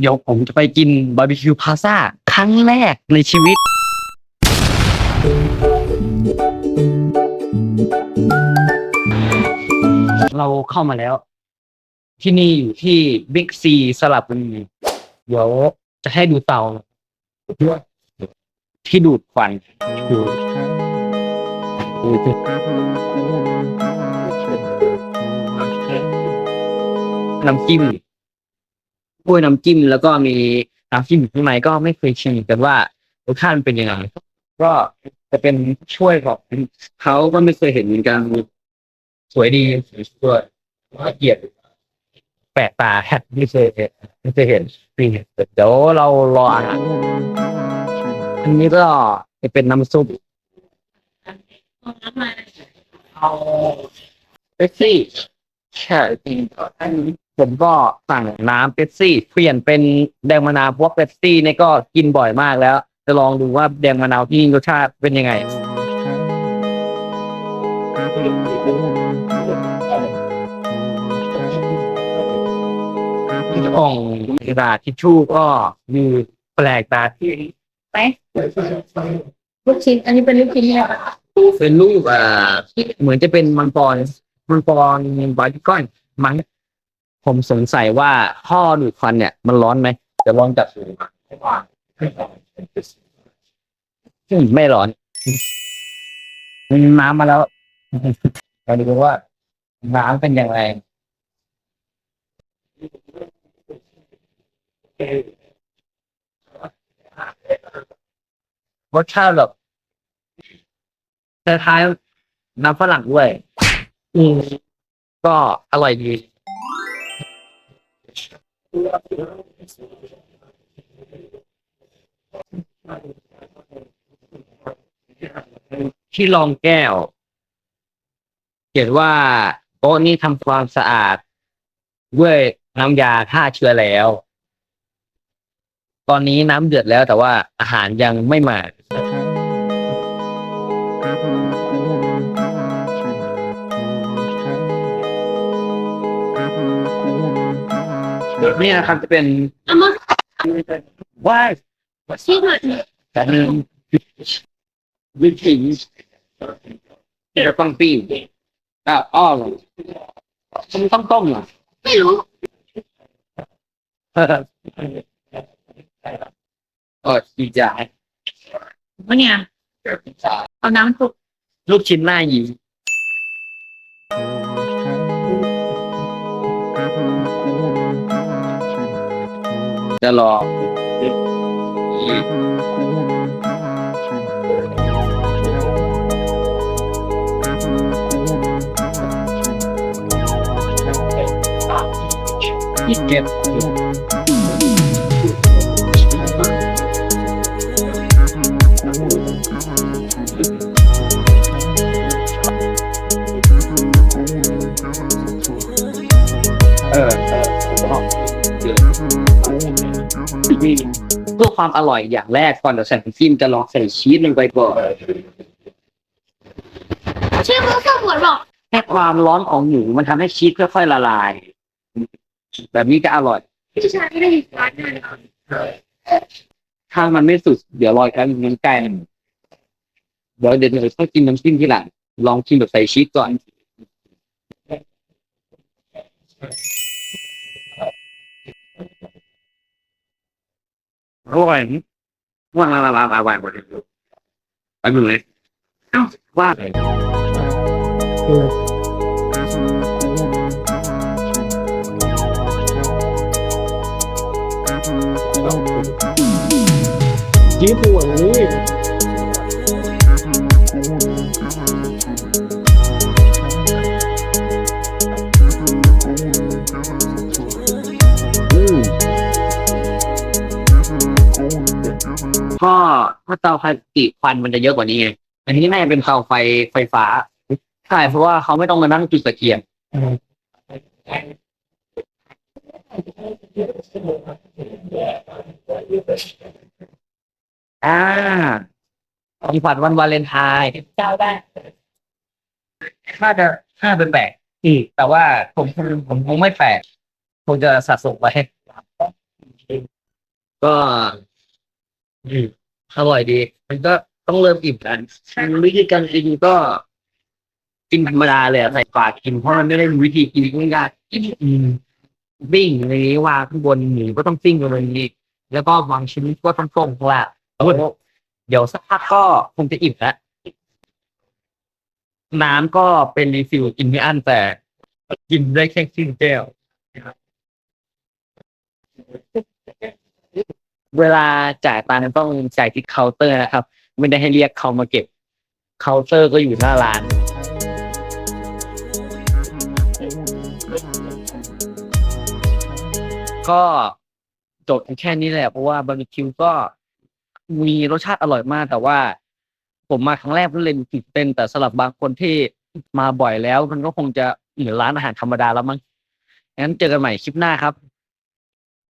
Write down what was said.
เดี๋ยวผมจะไปกินบาร์บีคิวพาซ่าครั้งแรกในชีวิต เราเข้ามาแล้ว ที่นี่อยู่ที่บิ๊กซีสลับบุรีเดี๋ยวจะให้ดูเตา ที่ดูดควันดูดน้ำจิ้ม กล้วยน้ำจิ้มแล้วก็มีน้ำจิ้มอยู่ข้างในก็ไม่เคยชิมกันว่ารสชาติมันเป็นยังไงก็จะเป็นช่วยของเขาก็ไม่เคยเห็นเหมือนกันสวยดีสวยละเอียดแปลกตาแฮทไม่เคยเห็นไม่เคยเห็นนี่เดี๋ยวเรารออาหารอันนี้ก็จะเป็นน้ำซุปเอาเป๊ปซี่ใช่จริงต้น ผมก็สั่งน้ำเป๊ปซี่ เปลี่ยนเป็นแดงมะนาวเพราะว่าเป๊ปซี่เนี่ยก็กินบ่อยมากแล้ว จะลองดูว่าแดงมะนาวที่นี่รสชาติเป็นยังไง อ่องกระดาษทิชชู่ก็มีแปลกตาที่ไปลูกชิ้น อันนี้เป็นลูกชิ้นใช่ไหมคะเป็นรูปอ่าเหมือนจะเป็นมังกรมังกรบาร์บีคอน มั้ง ผมสงสัยว่าท่อดูดควันเนี่ยมันร้อนไหมเดี๋ยวลองจับดูอืมไม่ร้อนมีน้ำมาแล้ว เราดูว่าน้ำเป็นอย่างไรรสชาติแบบคล้ายๆน้ำฝรั่งด้วย อืมก็อร่อยดี ที่รองแก้ว เขียนว่าโต๊ะนี้ทำความสะอาด ด้วยน้ำยาฆ่าเชื้อแล้ว ตอนนี้น้ำเดือดแล้วแต่ว่าอาหารยังไม่มา นี่นะครับจะเป็นเอามาว่ายชี้หน่อยแต่หนึ่งวิธีจะต้องปิ้งอะอ้อเหรอมันต้องต้มเหรอไม่รู้เออเออดีใจว่าเนี่ยเอาน้ำคลุกลูกชิ้นหน้าหยิ้ม จะรอ เพื่อความอร่อยอย่างแรกก่อนจะใส่น้ำจิ้มจะลองใส่ชีสลงไปก่อนชื่อมือสมุนบอกแค่ความร้อนของหมูมันทำให้ชีสค่อยๆละลาย แบบนี้จะอร่อย พี่ชายไม่ได้ยินร้านแน่นอนถ้ามันไม่สุด เดี๋ยวรออีกครั้งมันใกล้เดี๋ยวเดี๋ยวเดี๋ยวต้องกินน้ำจิ้มที่หลังลองชิมแบบใส่ชีสก่อน ร่อยว่างว่างว่างว่างว่างว่างไปมึงเลยเอ้าว่าเลยจี๊ปวด ก็ถ้าเตาไฟปกติควันมันจะเยอะกว่านี้ไงอันนี้น่าจะเป็นเตาไฟไฟฟ้าใช่เพราะว่าเขาไม่ต้องมานั่งจุดตะเกียงอ่าของขวัญวันวาเลนไทน์เจ้าได้ถ้าจะถ้าเป็นแปลกอืมแต่ว่าผมคงผมคงไม่แปลกคงจะสะสมไว้ก็ อืมอร่อยดี มันก็ต้องเริ่มอิ่มกันวิธีการกินก็กินธรรมดาเลยอะใส่ปากกินเพราะมันไม่ได้มีวิธีกินง่ายๆอืมปิ้งในนี้วางข้างบนหมูก็ต้องปิ้งลงไปนี้แล้วก็วางชิ้นก็ต้องต้มข้างล่างแล้วเดี๋ยวสักพักก็คงจะอิ่มแล้วน้ำก็เป็นรีฟิลกินไม่อั้นแต่ กินได้แค่ครึ่งแก้ว เวลาจ่ายตังค์ต้องจ่ายที่เคาน์เตอร์นะครับ ไม่ได้ให้เรียกเขามาเก็บเคาน์เตอร์ก็อยู่หน้าร้าน ก็จบแค่นี้แหละเพราะว่าบาร์บีคิวก็มีรสชาติอร่อยมาก แต่ว่าผมมาครั้งแรกก็เลยตื่นเต้นแต่สำหรับบางคนที่มาบ่อยแล้ว มันก็คงจะเหมือนร้านอาหารธรรมดาแล้วมั้งงั้นเจอกันใหม่คลิปหน้าครับ